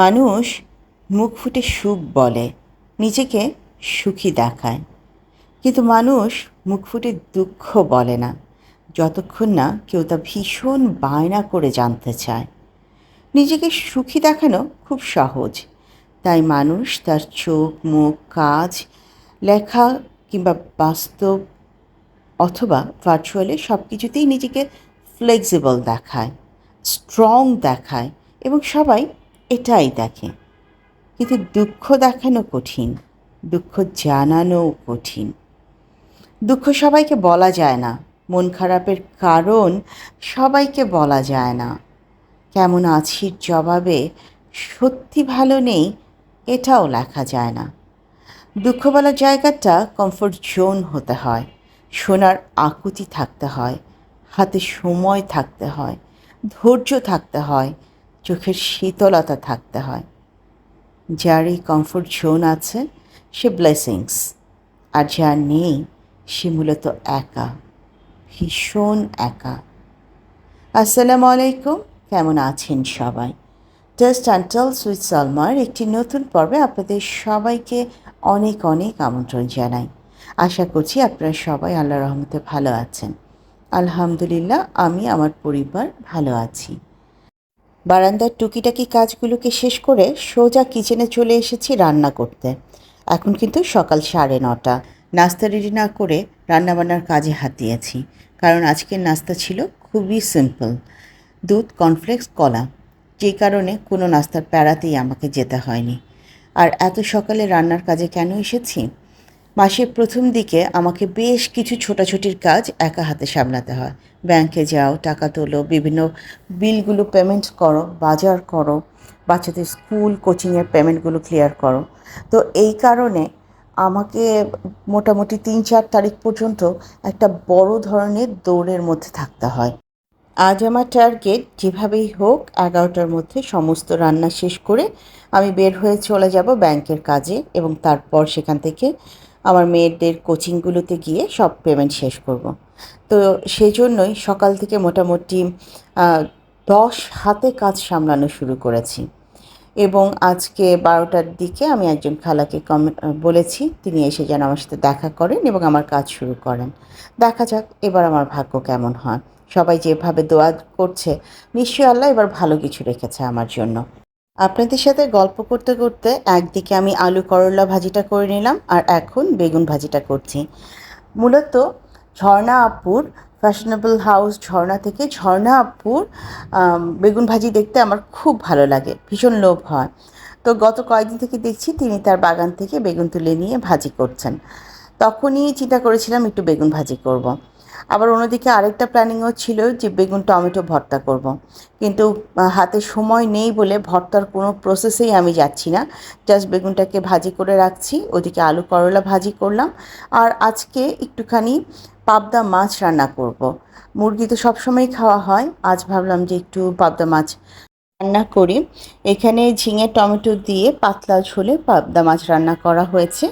মানুষ মুখ ফুটে সুখ বলে, নিজেকে সুখী দেখায়। কিন্তু মানুষ মুখ ফুটে দুঃখ বলে না, যতক্ষণ না কেউ তা ভীষণ বায়না করে জানতে চায়। নিজেকে সুখী দেখানো খুব সহজ, তাই মানুষ তার চোখ, মুখ, কাজ, লেখা কিংবা বাস্তব অথবা ভার্চুয়ালে সব কিছুতেই নিজেকে ফ্লেক্সিবল দেখায় স্ট্রং দেখায় এবং সবাই এটাই দেখে। কিন্তু দুঃখ দেখানো কঠিন, দুঃখ জানানোও কঠিন। দুঃখ সবাইকে বলা যায় না, মন খারাপের কারণ সবাইকে বলা যায় না। কেমন আছির জবাবে, সত্যি ভালো নেই, এটাও লেখা যায় না। দুঃখ বলার জায়গাটা কমফোর্ট জোন হতে হয়, শোনার আকুতি থাকতে হয়, হাতে সময় থাকতে হয়, ধৈর্য থাকতে হয় চোখের শীতলতা থাকতে হয়। যার এই কমফোর্ট জোন আছে, সে ব্লেসিংস আর যার নেই, সে মূলত একা। ভীষণ একা। আসসালামু আলাইকুম। কেমন আছেন সবাই? টেস্ট অ্যান্ড টেলস উইথ সালমার একটি নতুন পর্বে আপনাদের সবাইকে অনেক অনেক আমন্ত্রণ জানাই। আশা করছি আপনারা সবাই আল্লাহ রহমতে ভালো আছেন। আলহামদুলিল্লাহ, আমি, আমার পরিবার ভালো আছি। বারান্দার টুকিটাকি কাজগুলোকে শেষ করে সোজা কিচেনে চলে এসেছি রান্না করতে। এখন কিন্তু সকাল সাড়ে নটা। নাস্তা রেডি না করে রান্নাবান্নার কাজে হাত দিয়েছি। কারণ আজকের নাস্তা ছিল খুবই সিম্পল দুধ কর্নফ্লেক্স কলা। যেই কারণে কোনো নাস্তার প্যারাতেই আমাকে যেতে হয়নি। আর এত সকালে রান্নার কাজে কেন এসেছি? মাসের প্রথম দিকে আমাকে বেশ কিছু ছোটাছুটির কাজ একা হাতে সামলাতে হয়। ব্যাংকে যাও, টাকা তোলো, বিভিন্ন বিলগুলো পেমেন্ট করো, বাজার করো, বাচ্চাদের স্কুল কোচিংয়ের পেমেন্টগুলো ক্লিয়ার করো। তো এই কারণে আমাকে মোটামুটি তিন চার তারিখ পর্যন্ত একটা বড় ধরনের দৌড়ের মধ্যে থাকতে হয়। আজ আমার টার্গেট যেভাবেই হোক এগারোটার মধ্যে সমস্ত রান্না শেষ করে আমি বের হয়ে চলে যাব ব্যাংকের কাজে এবং তারপর সেখান থেকে আমার মেয়েদের কোচিংগুলোতে গিয়ে সব পেমেন্ট শেষ করব। তো সেই জন্যই সকাল থেকে মোটামুটি দশ হাতে কাজ সামলানো শুরু করেছি। এবং আজকে বারোটার দিকে আমি একজন খালাকে কম বলেছি, তিনি এসে যেন আমার সাথে দেখা করেন এবং আমার কাজ শুরু করেন। দেখা যাক, এবার আমার ভাগ্য কেমন হয়। সবাই যেভাবে দোয়া করছে, নিশ্চয়ই আল্লাহ এবার ভালো কিছু রেখেছে আমার জন্য। আপনাদের সাথে গল্প করতে করতে একদিকে আমি আলু করলা ভাজিটা করে নিলাম, আর এখন বেগুন ভাজিটা করছি। মূলত ঝর্ণা আপুর ফ্যাশনেবল হাউস ঝর্ণা থেকে ঝর্ণা আপুর বেগুন ভাজি দেখতে আমার খুব ভালো লাগে, ভীষণ লোভ হয় তো গত কয়েকদিন থেকে দেখছি তিনি তার বাগান থেকে বেগুন তুলে নিয়ে ভাজি করছেন তখনই চিন্তা করেছিলাম একটু বেগুন ভাজি করব। আবার অন্যদিকে আরেকটা প্ল্যানিংও ছিল যে বেগুন টমেটো ভর্তা করব। কিন্তু হাতে সময় নেই বলে ভর্তার কোনো প্রসেসেই আমি যাচ্ছি না জাস্ট বেগুনটাকে ভাজি করে রাখছি, ওদিকে আলু করলা ভাজি করলাম আর আজকে একটুখানি পাবদা মাছ রান্না করব। মুরগি তো সবসময় খাওয়া হয়। আজ ভাবলাম যে একটু পাবদা মাছ রান্না করি। এখানে ঝিঙে, টমেটো দিয়ে পাতলা ঝোলে পাবদা মাছ রান্না করা হয়েছে।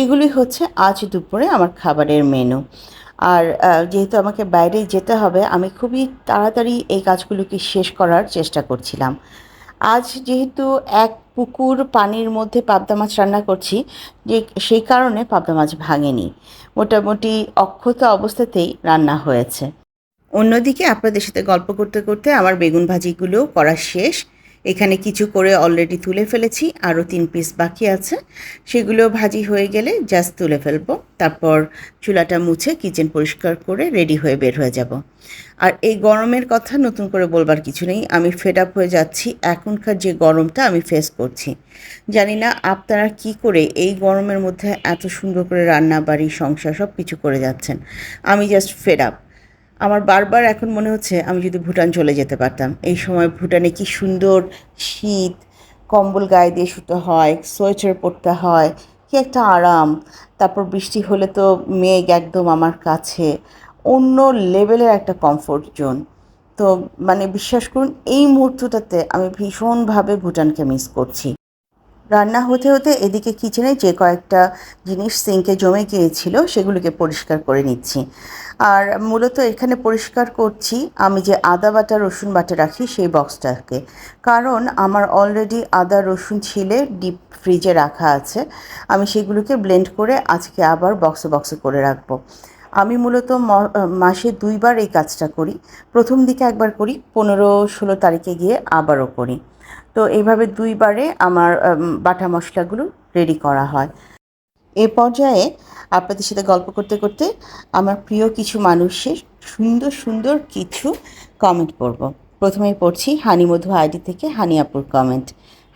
এগুলি হচ্ছে আজ দুপুরে আমার খাবারের মেনু। আর যেহেতু আমাকে বাইরে যেতে হবে, আমি খুবই তাড়াতাড়ি এই কাজগুলোকে শেষ করার চেষ্টা করছিলাম। আজ যেহেতু এক পুকুর পানির মধ্যে পাবদা মাছ রান্না করছি, যে সেই কারণে পাবদা মাছ ভাঙেনি। মোটামুটি অক্ষত অবস্থাতেই রান্না হয়েছে। অন্যদিকে আপনাদের সাথে গল্প করতে করতে আমার বেগুন ভাজিগুলোও করা শেষ। এখানে কিছু করে অলরেডি তুলে ফেলেছি আরও তিন পিস বাকি আছে। সেগুলো ভাজি হয়ে গেলে জাস্ট তুলে ফেলব। তারপর চুলাটা মুছে কিচেন পরিষ্কার করে রেডি হয়ে বের হয়ে যাব। আর এই গরমের কথা নতুন করে বলবার কিছু নেই। আমি ফেড আপ হয়ে যাচ্ছি। এখনকার যে গরমটা আমি ফেস করছি। জানি না আপনারা কি করে এই গরমের মধ্যে এত সুন্দর করে রান্না বাড়ি সংসার সব কিছু করে যাচ্ছেন। আমি জাস্ট ফেড আপ আমার বারবার এখন মনে হচ্ছে আমি যদি ভুটান চলে যেতে পারতাম। এই সময় ভুটানে কি সুন্দর শীত, কম্বল গায়ে দিয়ে শুতে হয়, সোয়েটার পরতে হয়, কি একটা আরাম। তারপর বৃষ্টি হলে তো মেঘ একদম আমার কাছে। অন্য লেভেলের একটা কমফোর্ট জোন তো মানে বিশ্বাস করুন, এই মুহূর্তটাতে আমি ভীষণভাবে ভুটানকে মিস করছি। রান্না হতে হতে এদিকে কিচেনে যে কয়েকটা জিনিস সিঙ্কে জমে গিয়েছিল, সেগুলোকে পরিষ্কার করে নিচ্ছি। আর মূলত এখানে পরিষ্কার করছি, আমি যে আদা বাটা, রসুন বাটা রাখি সেই বক্সটাকে কারণ আমার অলরেডি আদা, রসুন, ছিলে ডিপ ফ্রিজে রাখা আছে, আমি সেগুলোকে ব্লেন্ড করে আজকে আবার বক্সে বক্সে করে রাখব। আমি মূলত মাসে দুইবার এই কাজটা করি। প্রথম দিকে একবার করি, পনেরো ষোলো তারিখে গিয়ে আবারও করি। তো এইভাবে দুইবারে আমার বাটা মশলাগুলো রেডি করা হয়। এ পর্যায়ে আপনাদের সাথে গল্প করতে করতে আমার প্রিয় কিছু মানুষের সুন্দর সুন্দর কিছু কমেন্ট পড়ব। প্রথমেই পড়ছি হানিমধু আইডি থেকে হানিয়াপুর কমেন্ট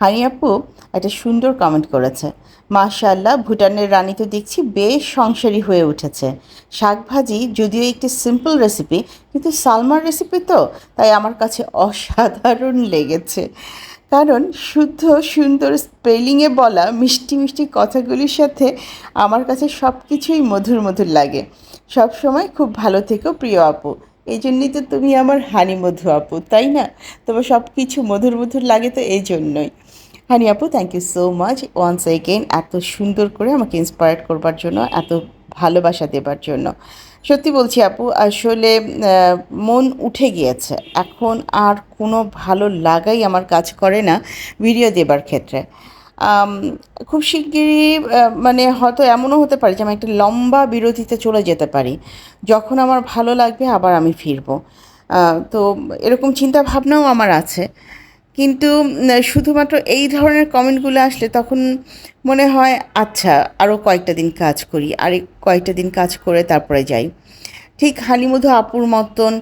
হানিয়াপু একটা সুন্দর কমেন্ট করেছে। মাশাল্লাহ ভুটানের রানী তো দেখছি বেশ সংসারী হয়ে উঠেছে। শাক ভাজি যদিও একটি সিম্পল রেসিপি কিন্তু সালমার রেসিপি তো, তাই আমার কাছে অসাধারণ লেগেছে। কারণ শুদ্ধ, সুন্দর স্পেলিংয়ে বলা মিষ্টি মিষ্টি কথাগুলির সাথে আমার কাছে সব কিছুই মধুর মধুর লাগে। সব সময় খুব ভালো থেকো প্রিয় আপু। এই জন্যই তো তুমি আমার হানি মধু আপু, তাই না? তোমার সব কিছু মধুর মধুর লাগে তো এই জন্যই। হানি আপু thank you so much once again এত সুন্দর করে আমাকে ইন্সপায়ার করবার জন্য, এত ভালোবাসা দেবার জন্য। সত্যি বলছি আপু, আসলে মন উঠে গিয়েছে। এখন আর কোনো ভালো লাগাই আমার কাজ করে না ভিডিও দেবার ক্ষেত্রে। খুব শিগগিরই মানে হয়তো এমনও হতে পারে যে আমি একটা লম্বা বিরতিতে চলে যেতে পারি। যখন আমার ভালো লাগবে আবার আমি ফিরবো। তো এরকম চিন্তা ভাবনাও আমার আছে। কিন্তু শুধুমাত্র এই ধরনের কমেন্টগুলো আসলে তখন মনে হয় আচ্ছা আরও কয়েকটা দিন কাজ করি, আর কয়েকটা দিন কাজ করে তারপরে যাই। ঠিক হানিমধু আপুর মতন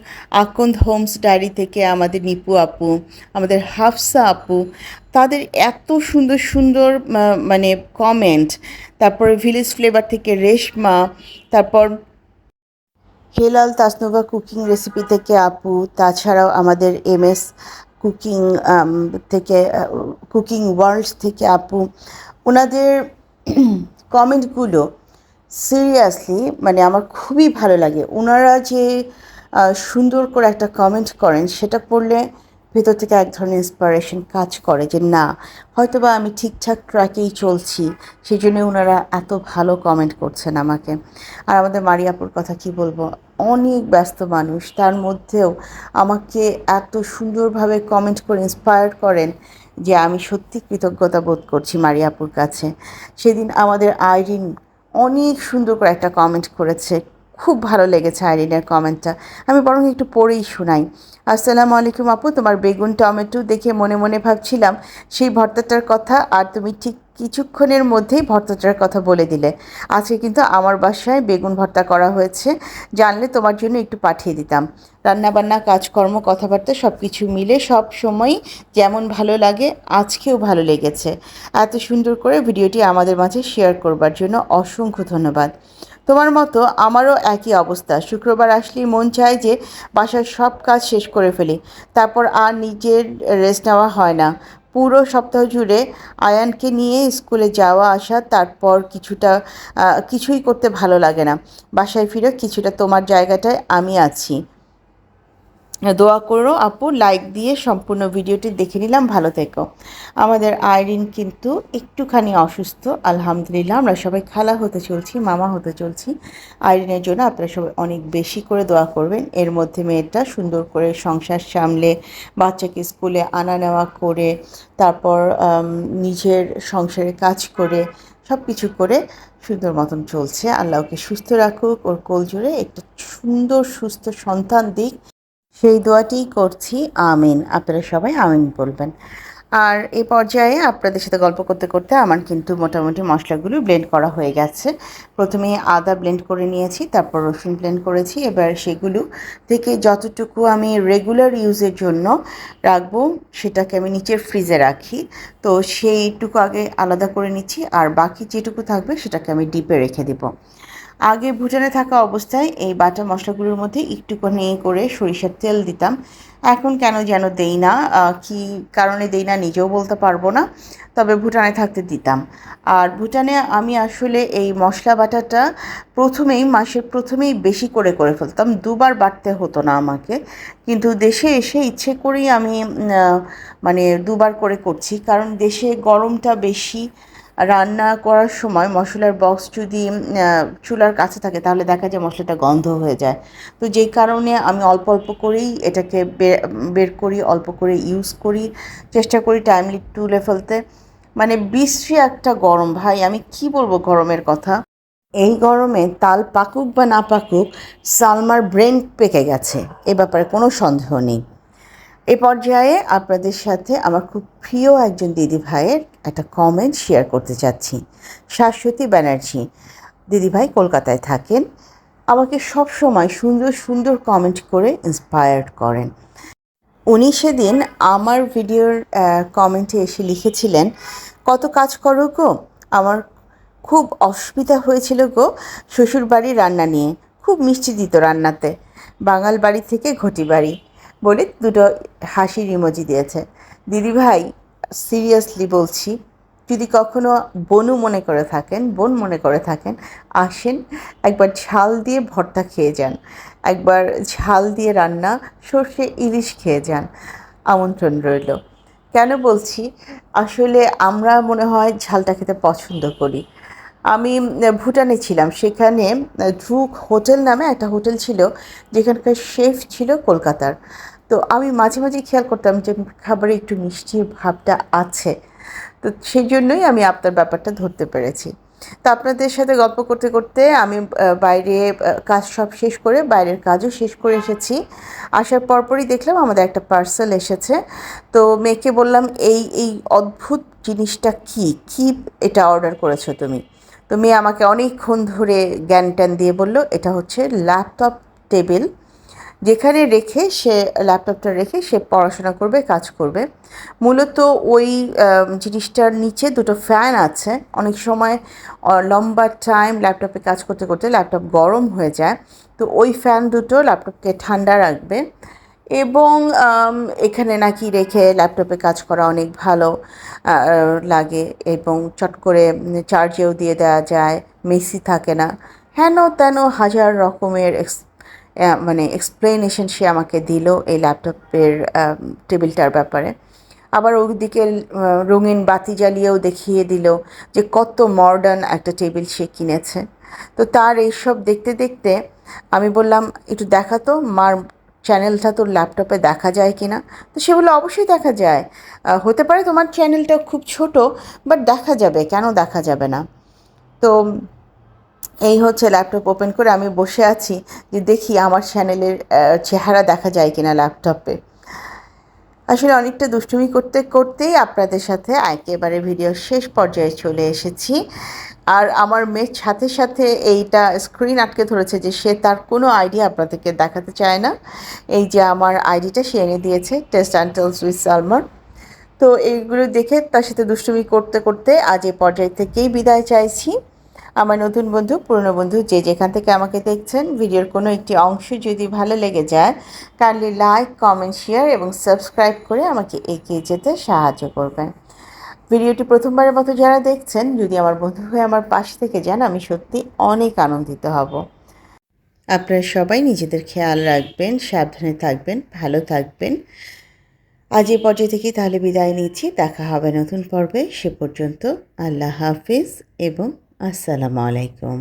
আকন্দ হোমস ডায়েরি থেকে আমাদের নিপু আপু, আমাদের হাফসা আপু, তাদের এত সুন্দর সুন্দর মানে কমেন্ট তারপরে ভিলেজ ফ্লেভার থেকে রেশমা, তারপর হেলাল তাসনোভা কুকিং রেসিপি থেকে আপু, তাছাড়াও আমাদের এম এস কুকিং থেকে কুকিং ওয়ার্ল্ডস থেকে আপু ওনাদের কমেন্টগুলো সিরিয়াসলি মানে আমার খুবই ভালো লাগে। ওনারা যে সুন্দর করে একটা কমেন্ট করেন, সেটা পড়লে ভেতর থেকে এক ধরনের ইন্সপারেশন কাজ করে যে, না হয়তো বা আমি ঠিকঠাক ট্র্যাকেই চলছি সেই জন্য ওনারা এত ভালো কমেন্ট করছেন আমাকে। আর আমাদের মারিয়াপুর কথা কি বলব? অনেক ব্যস্ত মানুষ, তার মধ্যেও আমাকে এত সুন্দরভাবে কমেন্ট করে ইন্সপায়ার করেন যে আমি সত্যি কৃতজ্ঞতা বোধ করছি মারিয়াপুর কাছে। সেদিন আমাদের আইরিন অনেক সুন্দর করে একটা কমেন্ট করেছে। খুব ভালো লেগেছে আইরিনের কমেন্টটা। আমি বরং একটু পড়েই শোনাই। আসসালামু আলাইকুম আপু, তোমার বেগুন টমেটো দেখে মনে মনে ভাবছিলাম, সেই ভর্তাটার কথা আর তুমি ঠিক কিছুক্ষণের মধ্যেই ভর্তাটার কথা বলে দিলে। আজকে কিন্তু আমার বাসায় বেগুন ভর্তা করা হয়েছে, জানলে তোমার জন্য একটু পাঠিয়ে দিতাম। রান্নাবান্না, কাজকর্ম, কথাবার্তা সব কিছু মিলে সব সময় যেমন ভালো লাগে, আজকেও ভালো লেগেছে। এত সুন্দর করে ভিডিওটি আমাদের মাঝে শেয়ার করবার জন্য অসংখ্য ধন্যবাদ। তোমার মতো আমারও একই অবস্থা। শুক্রবার আসলেই মন চায় যে বাসার সব কাজ শেষ করে ফেলি। তারপর আর নিজের রেস্ট নেওয়া হয় না। পুরো সপ্তাহ জুড়ে আয়ানকে নিয়ে স্কুলে যাওয়া আসা, তারপর কিছুটা কিছুই করতে ভালো লাগে না। বাসায় ফিরে কিছুটা তোমার জায়গাটায় আমি আছি। দোয়া করো আপু লাইক দিয়ে সম্পূর্ণ ভিডিওটি দেখে নিলাম, ভালো থেকো। আমাদের আইরিন কিন্তু একটুখানি অসুস্থ, আলহামদুলিল্লাহ, আমরা সবাই খালা হতে চলছি, মামা হতে চলছি। আইরিনের জন্য আপনারা সবাই অনেক বেশি করে দোয়া করবেন। এর মধ্যে মেয়েটা সুন্দর করে সংসার সামলে, বাচ্চাকে স্কুলে আনা নেওয়া করে, তারপর নিজের সংসারে কাজ করে সব কিছু করে সুন্দর মতন চলছে। আল্লাহকে সুস্থ রাখুক, ওর কোল জুড়ে একটা সুন্দর, সুস্থ সন্তান দিক। সেই দোয়াটিই করছি, আমিন। আপনারা সবাই আমিন বলবেন। আর এই পর্যায়ে আপনাদের সাথে গল্প করতে করতে আমার কিন্তু মোটামুটি মশলাগুলো ব্লেন্ড করা হয়ে গেছে। প্রথমে আদা ব্লেন্ড করে নিয়েছি, তারপর রসুন ব্লেন্ড করেছি। এবার সেগুলো থেকে যতটুকু আমি রেগুলার ইউজের জন্য রাখব, সেটাকে আমি নিচের ফ্রিজে রাখি। তো সেইটুকু আগে আলাদা করে নিচ্ছি, আর বাকি যেটুকু থাকবে সেটাকে আমি ডিপে রেখে দেবো। আগে ভুটানে থাকা অবস্থায় এই বাটা মশলাগুলোর মধ্যে একটুখানি করে সরিষার তেল দিতাম। এখন কেন যেন দেই না কি কারণে দেই না নিজেও বলতে পারব না, তবে ভুটানে থাকতে দিতাম। আর ভুটানে আমি আসলে এই মশলা বাটাটা প্রথমেই, মাসের প্রথমেই বেশি করে করে ফেলতাম। দুবার বাটতে হতো না আমাকে, কিন্তু দেশে এসে ইচ্ছে করেই আমি মানে দুবার করে করছি, কারণ দেশে গরমটা বেশি রান্না করার সময় মশলার বক্স যদি চুলার কাছে থাকে, তাহলে দেখা যায় মশলাটা গন্ধ হয়ে যায়। তো যেই কারণে আমি অল্প অল্প করেই এটাকে বের করি, অল্প করে ইউজ করি। চেষ্টা করি টাইমলি তুলে ফেলতে। মানে বিশ্রী একটা গরম, ভাই, আমি কি বলব গরমের কথা? এই গরমে তাল পাকুক বা না পাকুক, সালমার ব্রেন পেকে গেছে, এ ব্যাপারে কোনো সন্দেহ নেই। এ পর্যায়ে আপনাদের সাথে আমার খুব প্রিয় একজন দিদি ভাইয়ের একটা কমেন্ট শেয়ার করতে চাচ্ছি শাশ্বতী ব্যানার্জি দিদিভাই কলকাতায় থাকেন। আমাকে সব সময় সুন্দর সুন্দর কমেন্ট করে ইন্সপায়ার্ড করেন। উনি সেদিন আমার ভিডিওর কমেন্টে এসে লিখেছিলেন, কত কাজ করো গো? আমার খুব অসুবিধা হয়েছিল গো শ্বশুর বাড়ি রান্না নিয়ে। খুব মিষ্টি দিত রান্নাতে। বাঙাল বাড়ি থেকে ঘটি বাড়ি। বলে দুটো হাসির ইমোজি দিয়েছে। দিদিভাই সিরিয়াসলি বলছি, যদি কখনো বনু মনে করে থাকেন, বোন মনে করে থাকেন, আসেন, একবার ঝাল দিয়ে ভর্তা খেয়ে যান, একবার ঝাল দিয়ে রান্না সর্ষে ইলিশ খেয়ে যান, আমন্ত্রণ রইল। কেন বলছি, আসলে আমরা মনে হয় ঝালটা খেতে পছন্দ করি। আমি ভুটানে ছিলাম। সেখানে ধ্রুক হোটেল নামে একটা হোটেল ছিল, যেখানকার শেফ ছিল কলকাতার। তো আমি মাঝে মাঝে খেয়াল করতাম যে খাবারে একটু মিষ্টির ভাবটা আছে। তো সেই জন্যই আমি আপনার ব্যাপারটা ধরতে পেরেছি। তো আপনাদের সাথে গল্প করতে করতে আমি বাইরে কাজ সব শেষ করে বাইরের কাজও শেষ করে এসেছি। আসার পরপরই দেখলাম আমাদের একটা পার্সেল এসেছে। তো মেয়েকে বললাম, এই এই অদ্ভুত জিনিসটা কি? কি এটা অর্ডার করেছ তুমি? তো মেয়ে আমাকে অনেকক্ষণ ধরে জ্ঞান ট্যান দিয়ে বলল, এটা হচ্ছে ল্যাপটপ টেবিল, যেখানে রেখে সে, ল্যাপটপটা রেখে সে পড়াশোনা করবে, কাজ করবে। মূলত ওই জিনিসটার নিচে দুটো ফ্যান আছে। অনেক সময় লম্বা টাইম ল্যাপটপে কাজ করতে করতে ল্যাপটপ গরম হয়ে যায়। তো ওই ফ্যান দুটো ল্যাপটপকে ঠান্ডা রাখবে। এবং এখানে নাকি রেখে ল্যাপটপে কাজ করা অনেক ভালো লাগে এবং চট করে চার্জেও দিয়ে দেওয়া যায়, মেসি থাকে না। হেন তেন হাজার রকমের মানে এক্সপ্লেনেশন সে আমাকে দিল এই ল্যাপটপের টেবিলটার ব্যাপারে। আবার ওদিকে রঙিন বাতি জ্বালিয়েও দেখিয়ে দিল যে কত মডার্ন একটা টেবিল সে কিনেছে। তো তার এইসব দেখতে দেখতে আমি বললাম, একটু দেখা তো, মার চ্যানেলটা তোর ল্যাপটপে দেখা যায় কি না তো সেগুলো অবশ্যই দেখা যায়। হতে পারে তোমার চ্যানেলটা খুব ছোট বাট দেখা যাবে। কেন দেখা যাবে না? তো এই হচ্ছে ল্যাপটপ ওপেন করে আমি বসে আছি যে দেখি আমার চ্যানেলের চেহারা দেখা যায় কিনা ল্যাপটপে আসলে অনেকটা দুষ্টুমি করতে করতেই আপনাদের সাথে একেবারে ভিডিও শেষ পর্যায়ে চলে এসেছি। আর আমার মেয়ের সাথে সাথে এইটা স্ক্রিন আটকে ধরেছে যে সে তার কোনো আইডিয়া আপনাদেরকে দেখাতে চায় না। এই যে আমার আইডিটা সে এনে দিয়েছে টেস্ট অ্যান্ড টেলস উইথ সালমার তো এইগুলো দেখে তার সাথে দুষ্টুমি করতে করতে আজ এই পর্যায় থেকেই বিদায় চাইছি। আমার নতুন বন্ধু, পুরনো বন্ধু যে যেখান থেকে আমাকে দেখছেন, ভিডিওর কোনো একটি অংশ যদি ভালো লেগে যায় কাইন্ডলি লাইক কমেন্ট শেয়ার এবং সাবস্ক্রাইব করে আমাকে এগিয়ে যেতে সাহায্য করবেন। ভিডিওটি প্রথমবারের মতো যারা দেখছেন, যদি আমার বন্ধু হয়ে আমার পাশ থেকে যান, আমি সত্যি অনেক আনন্দিত হব। আপনারা সবাই নিজেদের খেয়াল রাখবেন, সাবধানে থাকবেন, ভালো থাকবেন। আজ এই পর্যায়ে থেকে তাহলে বিদায় নিচ্ছি। দেখা হবে নতুন পর্বে। সে পর্যন্ত আল্লাহ হাফিজ এবং আসসালামু আলাইকুম।